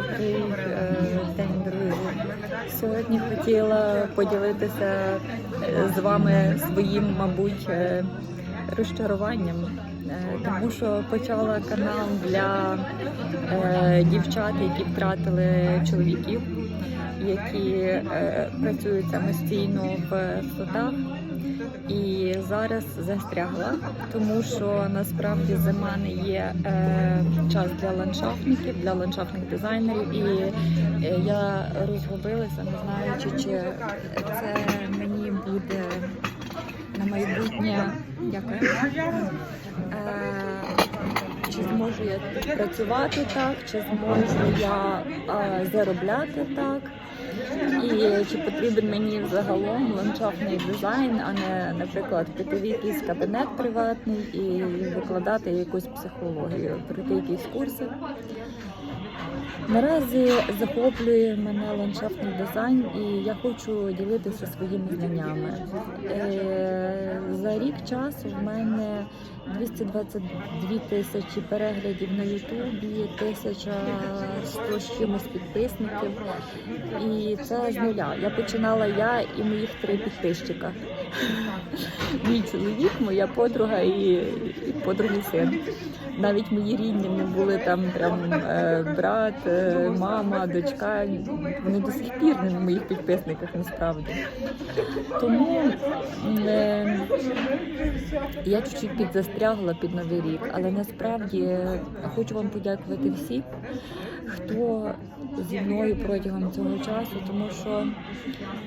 Добрий день, друзі. Сьогодні хотіла поділитися е, з вами своїм, мабуть, е, розчаруванням, тому що почала канал для е, дівчат, які втратили чоловіків, які е, працюють самостійно в судах. І зараз застрягла, тому що насправді зима не є е, час для ландшафтників, для ландшафтних дизайнерів. І е, я розгубилася, не знаючи, чи це мені буде на майбутнє. Дякую. Е, чи зможу я працювати так, чи зможу я е, заробляти так. І чи потрібен мені загалом ландшафтний дизайн, а не, наприклад, піти в якийсь кабінет приватний і викладати якусь психологію, пройти якісь курси. Наразі захоплює мене ландшафтний дизайн, і я хочу ділитися своїми знаннями. Е, За рік часу в мене 222 тисячі переглядів на Ютубі, 1100 з чимось підписників. І це з нуля. Я починала я і моїх три підписчика. Мій чоловік, моя подруга і, і подруги син. Навіть мої рідні не були там прям е, брат, е, мама, дочка. Вони до сих пір не на моїх підписниках насправді. Тому е, я чуть-чуть підзастрягла під новий рік, але насправді хочу вам подякувати всім, хто зі мною протягом цього часу, тому що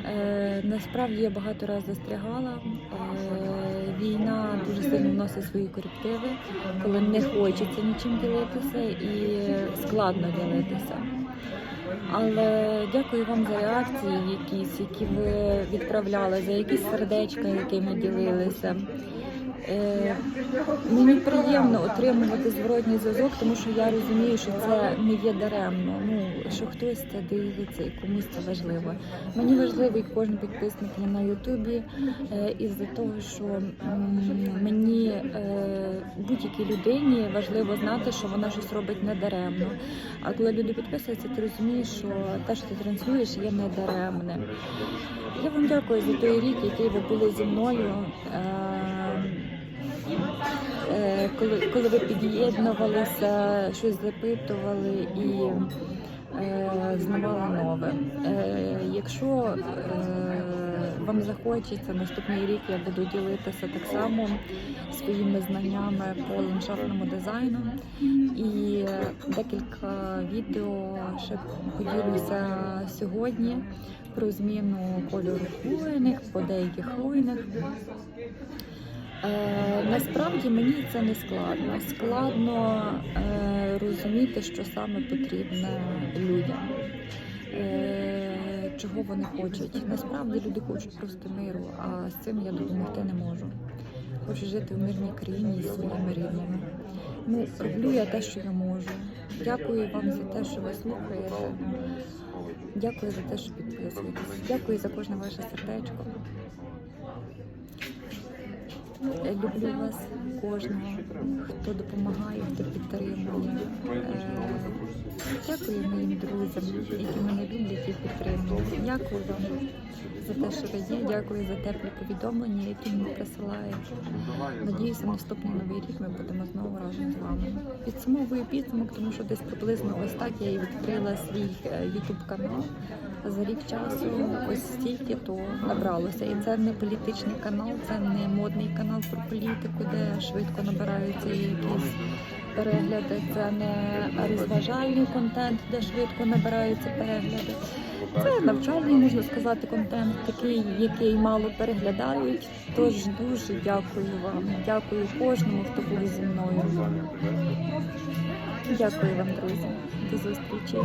е, насправді я багато разів застрягала. Е, війна дуже сильно вносить свої корективи, коли не хочеться нічим ділитися і складно ділитися. Але дякую вам за реакції, якісь, які ви відправляли, за якісь сердечка, якими ділилися. Е, мені приємно отримувати зворотній зв'язок, тому що я розумію, що це не є даремно. Ну що хтось це дивиться і комусь це важливо. Мені важливий кожен підписник є на Ютубі е, із-за того, що м, мені будь-якій людині важливо знати, що вона щось робить не даремно. А коли люди підписуються, ти розумієш, що те, що ти транслюєш, є не даремне. Я вам дякую за той рік, який ви були зі мною. Е, Е, коли, коли ви під'єднувалися, щось запитували і е, знавали нове. Е, якщо е, вам захочеться наступний рік, я буду ділитися так само своїми знаннями по ландшафтному дизайну і декілька відео ще поділюся сьогодні про зміну кольору хвойних, по деяких хвойних. Е, насправді мені це не складно. Складно е, розуміти, що саме потрібно людям, чого вони хочуть. Насправді люди хочуть просто миру, а з цим я допомогти не можу. Хочу жити в мирній країні зі своїми рідними. Ну, роблю я те, що я можу. Дякую вам за те, що ви слухаєте. Дякую за те, що підписуєтесь. Дякую за кожне ваше сердечко. Я люблю вас кожного, хто допомагає, хто підтримує. Е, Дякую моїм друзям, які мене люблять і підтримують. Дякую вам за те, що ви є. Дякую за теплі повідомлення, які мені присилаєте. Надіюся, наступний новий рік ми будемо знову разом з вами. Підсумовую підсумок, тому що десь приблизно ось так я і відкрила свій ютуб канал. За рік часу ось стільки то набралося. І це не політичний канал, це не модний канал про політику, де швидко набираються якісь перегляди. Це не розважальний контент, де швидко набираються перегляди. Це навчальний, можна сказати, контент, такий, який мало переглядають. Тож дуже дякую вам. Дякую кожному, хто був зі мною. Дякую вам, друзі. До зустрічі.